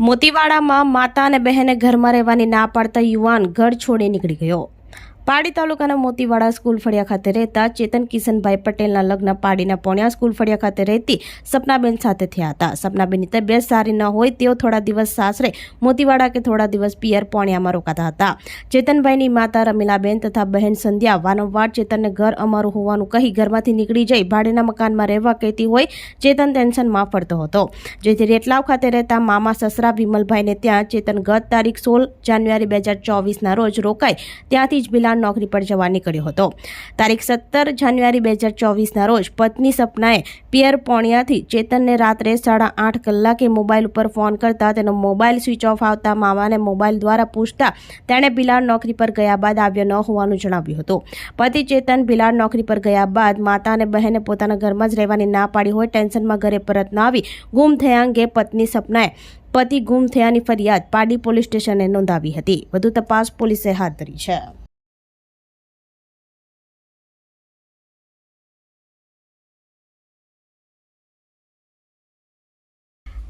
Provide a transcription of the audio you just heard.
મોતીવાડામાં માતા અને બહેને ઘરમાં રહેવાની ના પાડતા યુવાન ઘર છોડી નીકળી ગયો. પાડી તાલુકાના મોતીવાડા સ્કૂલ ફળિયા ખાતે રહેતા ચેતન કિશનભાઈ પટેલના લગ્ન પાડીના પોણ્યા સ્કૂલ ફળિયા ખાતે રહેતી સપનાબેન સાથે થયા હતા. સપનાબેનની તબિયત સારી ન હોય તેઓ થોડા દિવસ સાસરે મોતીવાડા કે થોડા દિવસ પિયર પોણ્યામાં રોકાતા હતા. ચેતનભાઈની માતા રમીલાબેન તથા બહેન સંધ્યા વારંવાર ચેતનને ઘર અમારું હોવાનું કહી ઘરમાંથી નીકળી જઈ ભાડેના મકાનમાં રહેવા કહેતી હોય ચેતન ટેન્શનમાં ફરતો હતો. જેથી રેટલાવ ખાતે રહેતા મામા સસરા વિમલભાઈને ત્યાં ચેતન ગત તારીખ સોળ જાન્યુઆરી બે હજાર ચોવીસના રોજ રોકાઈ ત્યાંથી જ બિલાડ નોકરી પર જવા નીકળ્યો હતો. તારીખ સત્તર જાન્યુઆરી બે હજાર ચોવીસના રોજ પત્ની સપનાએ પિયર પોણિયાથી ચેતનને રાત્રે સાડા આઠ કલાકે મોબાઈલ ઉપર ફોન કરતા તેનો મોબાઈલ સ્વિચ ઓફ આવતા મામાને મોબાઈલ દ્વારા પૂછતા તેણે બિલાડ નોકરી પર ગયા બાદ આવ્યો ન હોવાનું જણાવ્યું હતું. પતિ ચેતન બિલાડ નોકરી પર ગયા બાદ માતા અને બહેને પોતાના ઘરમાં જ રહેવાની ના પાડી હોય ટેન્શનમાં ઘરે પરત ન આવી ગુમ થયા અંગે પત્ની સપનાએ પતિ ગુમ થયાની ફરિયાદ પાડી પોલીસ સ્ટેશને નોંધાવી હતી. વધુ તપાસ પોલીસે હાથ ધરી છે.